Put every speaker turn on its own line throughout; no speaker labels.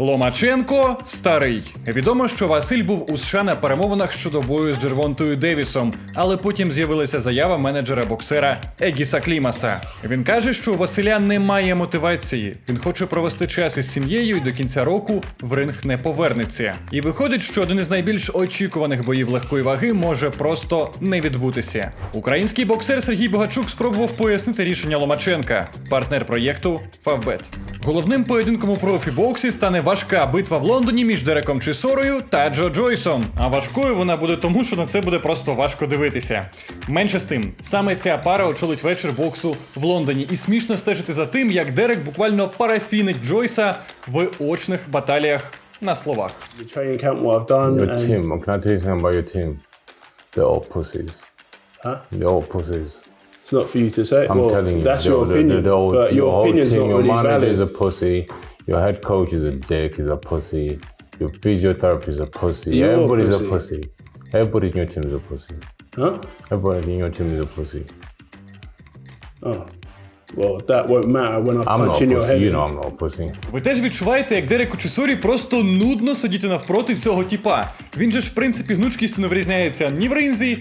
Ломаченко старий. Відомо, що Василь був у США на перемовинах щодо бою з Джервонтою Девісом, але потім з'явилася заява менеджера боксера Егіса Клімаса. Він каже, що у Василя немає мотивації. Він хоче провести час із сім'єю і до кінця року в ринг не повернеться. І виходить, що один із найбільш очікуваних боїв легкої ваги може просто не відбутися. Український боксер Сергій Богачук спробував пояснити рішення Ломаченка, партнер проєкту Фавбет. Головним поєдинком у профі-боксі стане важка битва в Лондоні між Дереком Чисорою та Джо Джойсом. А важкою вона буде тому, що на це буде просто важко дивитися. Менше з тим, саме ця пара очолить вечір боксу в Лондоні, і смішно стежити за тим, як Дерек буквально парафінить Джойса в очних баталіях на словах.
Your team,
It's not for you to say.
I'm
well,
telling you,
that's
the-
your
the-
opinion.
the- the whole-
but
your
your opinion's
team,
not
your
really
manager
valid.
is a pussy. Your head coach is a dick. He's a pussy. Your physiotherapist is a pussy.
You're
Everybody's a
pussy.
pussy. Everybody in your team is a pussy.
Huh?
Everybody in your team is a pussy.
Oh. Well, that won't matter when I
I'm
punch
a
in your head.
You know I'm not a pussy.
Ви теж відчуваєте, як Дереку Чисорі просто нудно сидіти навпроти цього тіпа. Він же ж, в принципі, гнучкістю не вирізняється ні в ринзі,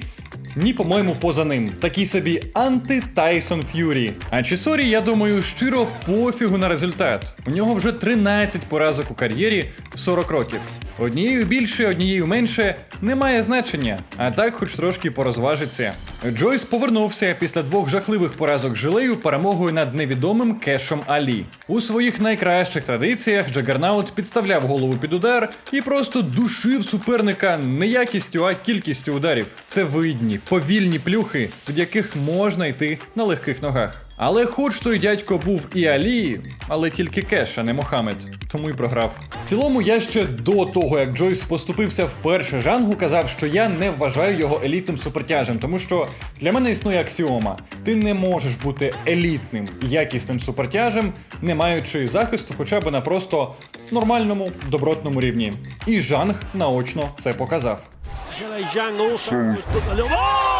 ні, по-моєму, поза ним. Такий собі анти-Тайсон Ф'юрі. А Чисорі, я думаю, щиро пофігу на результат. У нього вже 13 поразок у кар'єрі в 40 років. Однією більше, однією менше немає значення, а так хоч трошки порозважиться. Джойс повернувся після двох жахливих поразок жилею перемогою над невідомим Кешем Алі. У своїх найкращих традиціях Джагернаут підставляв голову під удар і просто душив суперника не якістю, а кількістю ударів. Це видні, повільні плюхи, від яких можна йти на легких ногах. Але хоч той дядько був і Алі, але тільки Кеш, а не Мохамед, тому й програв. В цілому, я ще до того, як Джойс поступився вперше жангу, казав, що я не вважаю його елітним супертяжем, тому що для мене існує аксіома: ти не можеш бути елітним, якісним супертяжем, не маючи захисту, хоча б на просто нормальному добротному рівні. І жанг наочно це показав.
Zhang also just took a little. Oh!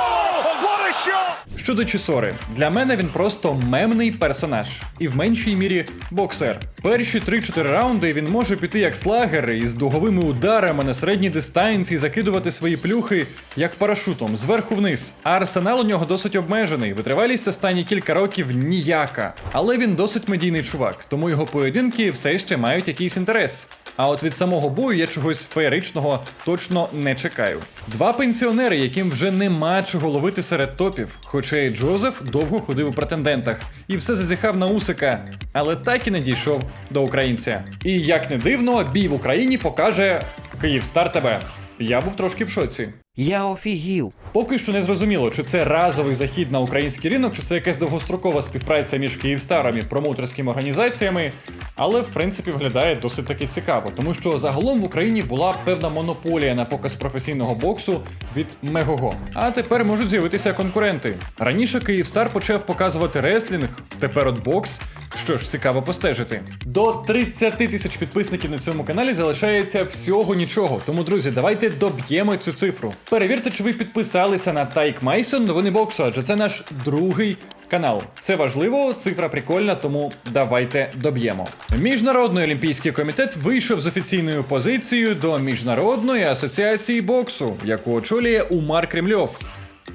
Щодо Чісори, для мене він просто мемний персонаж, і в меншій мірі боксер. Перші 3-4 раунди він може піти як слагер із дуговими ударами на середній дистанції, закидувати свої плюхи як парашутом зверху вниз. А арсенал у нього досить обмежений. Витривалість останні кілька років ніяка. Але він досить медійний чувак, тому його поєдинки все ще мають якийсь інтерес. А от від самого бою я чогось феєричного точно не чекаю. Два пенсіонери, яким вже нема чого ловити серед топів. Хоча і Джозеф довго ходив у претендентах і все зазіхав на усика, але так і не дійшов до українця. І як не дивно, бій в Україні покаже Київстар тебе. Я був трошки в шоці.
Я офігів.
Поки що не зрозуміло, чи це разовий захід на український ринок, чи це якась довгострокова співпраця між Київстаром і промоутерськими організаціями, але в принципі виглядає досить таки цікаво, тому що загалом в Україні була певна монополія на показ професійного боксу від Мегого. А тепер можуть з'явитися конкуренти. Раніше Київстар почав показувати реслінг, тепер от бокс. Що ж, цікаво постежити. До 30 тисяч підписників на цьому каналі залишається всього нічого. Тому, друзі, давайте доб'ємо цю цифру. Перевірте, чи ви підписалися на Тайк Майсон новини боксу, адже це наш другий канал. Це важливо, цифра прикольна, тому давайте доб'ємо. Міжнародний олімпійський комітет вийшов з офіційною позицією до Міжнародної асоціації боксу, яку очолює Умар Кремльов.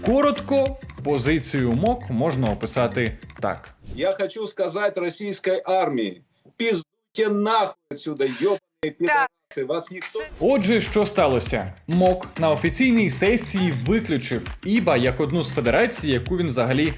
Коротко, позицію МОК можна описати так.
Я хочу сказать российской армии, пиздуйте нахуй отсюда, пидорасы, вас никто
Отже, що сталося? МОК на офіційній сесії виключив ІБА як одну з федерацій, яку він взагалі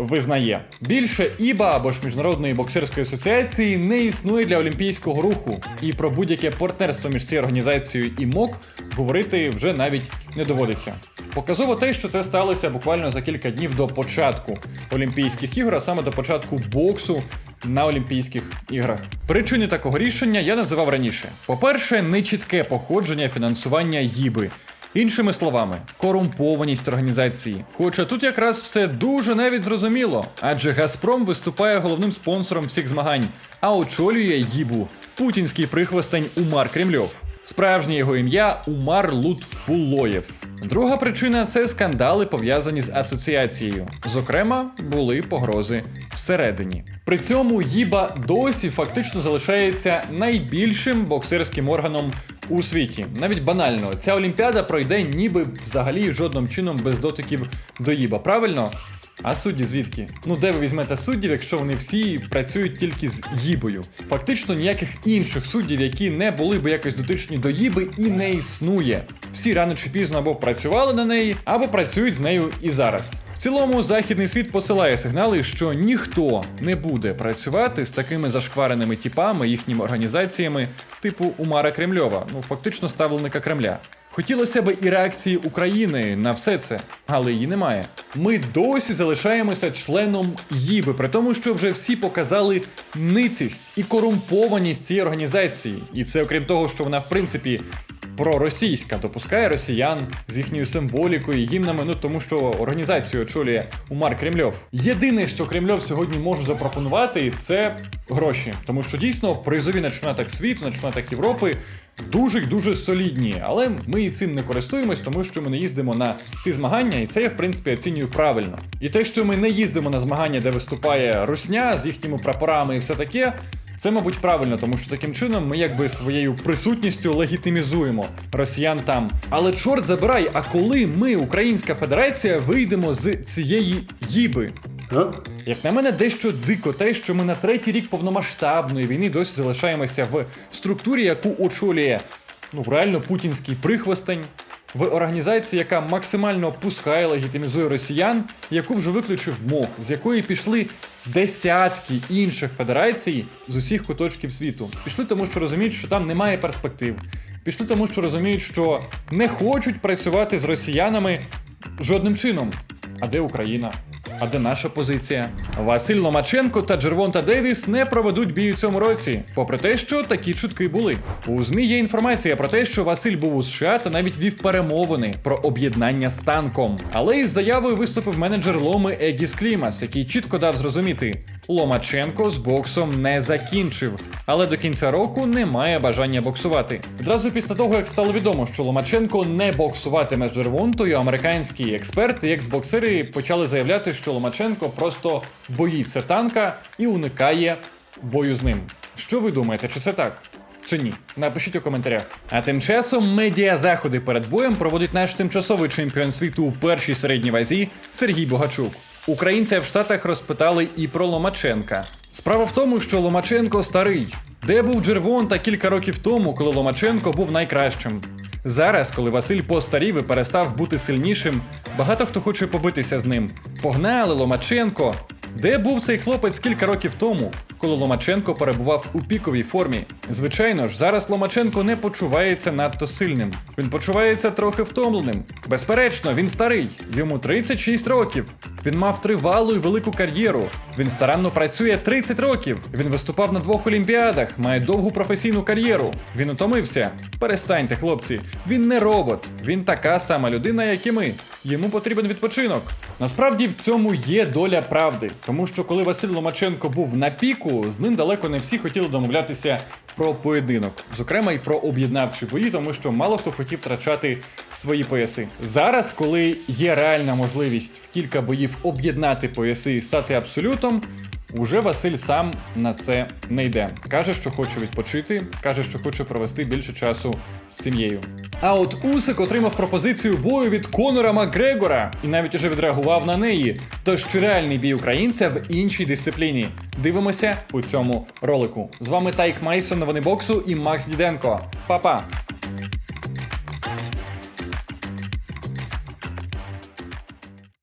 визнає. Більше ІБА або ж міжнародної боксерської асоціації не існує для олімпійського руху, і про будь-яке партнерство між цією організацією і МОК говорити вже навіть не доводиться. Показово те, що це сталося буквально за кілька днів до початку Олімпійських ігор, а саме до початку боксу на Олімпійських іграх. Причини такого рішення я називав раніше. По-перше, нечітке походження фінансування ЄБИ. Іншими словами, корумпованість організації. Хоча тут якраз все дуже навіть зрозуміло, адже Газпром виступає головним спонсором всіх змагань, а очолює їбу путінський прихвостень Умар Кремльов. Справжнє його ім'я Умар Лутфулоєв. Друга причина це скандали пов'язані з асоціацією. Зокрема, були погрози всередині. При цьому Їба досі фактично залишається найбільшим боксерським органом у світі. Навіть банально, ця олімпіада пройде ніби взагалі жодним чином без дотиків до Їба. Правильно? А судді звідки? Ну де ви візьмете суддів, якщо вони всі працюють тільки з їбою? Фактично ніяких інших суддів, які не були би якось дотичні до їби, і не існує. Всі рано чи пізно або працювали на неї, або працюють з нею і зараз. Цілому західний світ посилає сигнали, що ніхто не буде працювати з такими зашквареними тіпами, їхніми організаціями, типу Умара Кремльова, ну фактично ставленика Кремля. Хотілося б і реакції України на все це, але її немає. Ми досі залишаємося членом ЄБИ, при тому, що вже всі показали ницість і корумпованість цієї організації. І це окрім того, що вона в принципі проросійська, допускає росіян з їхньою символікою, гімнами, ну тому що організацію очолює Умар Кремльов. Єдине, що Кремльов сьогодні може запропонувати, це гроші, тому що дійсно призові на чемпіонатах світу, на чемпіонатах Європи дуже дуже солідні. Але ми цим не користуємось, тому що ми не їздимо на ці змагання, і це я в принципі оцінюю правильно. І те, що ми не їздимо на змагання, де виступає Русня з їхніми прапорами і все таке. Це, мабуть, правильно, тому що таким чином ми якби своєю присутністю легітимізуємо росіян там. Але чорт забирай, а коли ми, Українська Федерація, вийдемо з цієї їби? Як на мене, дещо дико те, що ми на третій рік повномасштабної війни досі залишаємося в структурі, яку очолює ну реально путінський прихвостень, в організації, яка максимально пускає, легітимізує росіян, яку вже виключив МОК, з якої пішли десятки інших федерацій з усіх куточків світу. Пішли тому, що розуміють, що там немає перспектив. Пішли тому, що розуміють, що не хочуть працювати з росіянами жодним чином. А де Україна? А де наша позиція? Василь Ломаченко та Джервонта Девіс не проведуть бій у цьому році, попри те, що такі чутки були. У ЗМІ є інформація про те, що Василь був у США та навіть вів перемовини про об'єднання з танком. Але із заявою виступив менеджер Ломи Егіс Клімас, який чітко дав зрозуміти, Ломаченко з боксом не закінчив, але до кінця року не має бажання боксувати. Одразу після того, як стало відомо, що Ломаченко не боксуватиме з Джервонтою, американські експерти і ексбоксери почали заявляти, що Ломаченко просто боїться танка і уникає бою з ним. Що ви думаєте, чи це так? Чи ні? Напишіть у коментарях. А тим часом медіа заходи перед боєм проводить наш тимчасовий чемпіон світу у першій середній вазі Сергій Богачук. Українця в Штатах розпитали і про Ломаченка. Справа в тому, що Ломаченко старий. Де був Джервонта кілька років тому, коли Ломаченко був найкращим? Зараз, коли Василь постарів і перестав бути сильнішим, багато хто хоче побитися з ним. Погнали Ломаченко! Де був цей хлопець кілька років тому, коли Ломаченко перебував у піковій формі? Звичайно ж, зараз Ломаченко не почувається надто сильним. Він почувається трохи втомленим. Безперечно, він старий, йому 36 років. Він мав тривалу і велику кар'єру. Він старанно працює 30 років. Він виступав на двох олімпіадах, має довгу професійну кар'єру. Він утомився. Перестаньте, хлопці. Він не робот. Він така сама людина, як і ми. Йому потрібен відпочинок. Насправді в цьому є доля правди, тому що коли Василь Ломаченко був на піку, з ним далеко не всі хотіли домовлятися про поєдинок, зокрема і про об'єднавчі бої, тому що мало хто хотів втрачати свої пояси. Зараз, коли є реальна можливість в кілька боїв об'єднати пояси і стати абсолютом. Уже Василь сам на це не йде. Каже, що хоче відпочити, каже, що хоче провести більше часу з сім'єю. А от Усик отримав пропозицію бою від Конора Макгрегора і навіть уже відреагував на неї. Тож чи реальний бій українця в іншій дисципліні? Дивимося у цьому ролику. З вами Тайк Майсон, новини боксу і Макс Діденко. Па-па!